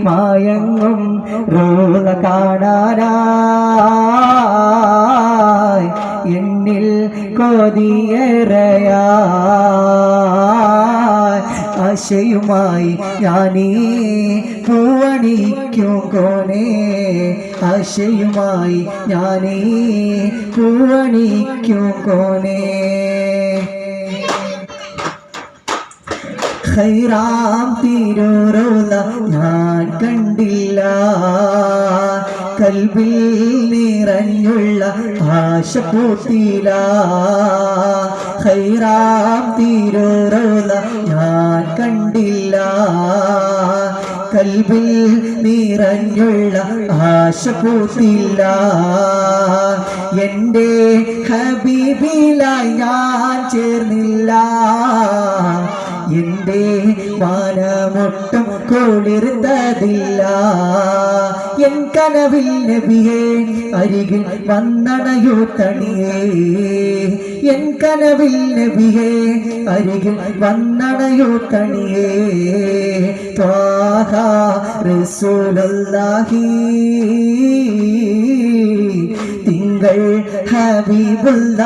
മായങ്ങും റൂള കാണാനായി എന്നിൽ കൊതിയേറയായി. ആശയുമായി ഞാനീ പൂവണിക്കും കോണേ ആശയുമായി ഞാനീ പൂവണിക്കും കോനെ. ഖൈറാം തിരൂറുള്ള ഞാൻ കണ്ടില്ല. കൽബിൽ നിറഞ്ഞുള്ള ആശ പൂത്തില്ല ഹൈറാം തിരൂറുള്ള ഞാൻ കണ്ടില്ല. കൽവിൽ നിറഞ്ഞുള്ള ആശ പൂത്തില്ല എന്റെ ഹബീബിലായി ഞാൻ ചേർന്നില്ല. എന്റെ വാനമൊട്ടും കുളിർത്തതില്ല എൻ കനവിൽ നബിയെ അരികിൽ വന്നണയോ തണിയേ. എൻ കനവിൽ നബിയെ അരികിൽ വന്നണയോ തണിയേ. ത്വാഹ റസൂലുള്ളാഹി. തിങ്കൾ ഹബീബുല്ലാഹി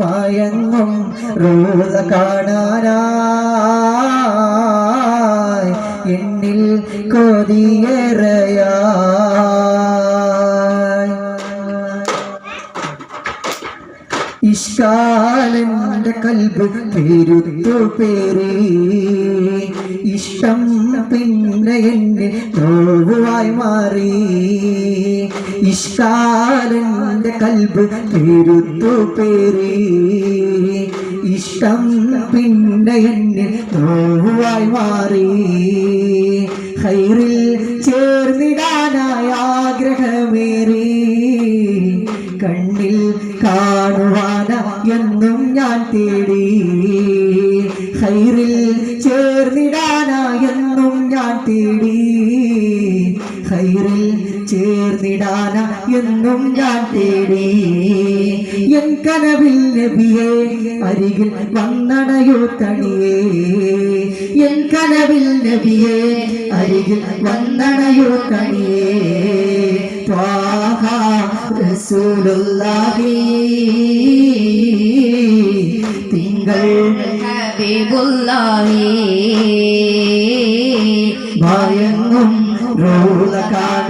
മയങ്ങും റോള കാണാനായി ഇഷ്കാലന്റെ കൽബ് തിരുത്തു പേരി. ഇഷ്ടം പിന്നെ എന്നെ നോവുവായി മാറി. ഇഷ്കാലന്റെ കൽബ് തിരുത്തു പേരി. ഇഷ്ടം പിന്നെ എന്നെ നോവുവായി മാറി. ഹൈറിൽ ചേർന്നിടാനായി ആഗ്രഹമേറി. കണ്ണിൽ എന്നും ഞാൻ തേടി. ഹൈറിൽ ചേർന്നിടാന ഹൈറിൽ ചേർന്നിടാന എന്നും ഞാൻ തേടി. എൻ കനവിൽ നബിയെ അരികിൽ വന്നണയോ തണിയേ എൻ കനവിൽ നബിയെ അരികിൽ വന്നണയോ തണിയേ ത്വാഹ റസൂലുള്ളാഹി. തിങ്കൾ ഹബീബുള്ളാഹി. ഭയങ്ങും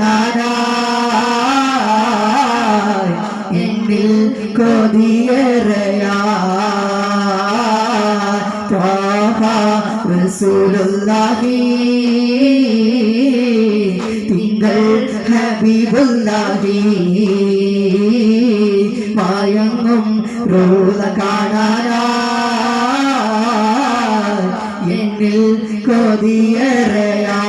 കാണാനായി എന്നിൽ കൊതിയേറയാ റസൂലുള്ളാഹി തിങ്കൾ ഹബീബുല്ലാഹി മയങ്ങും റോള കാണാനായി എന്നിൽ കൊതിയേറയാ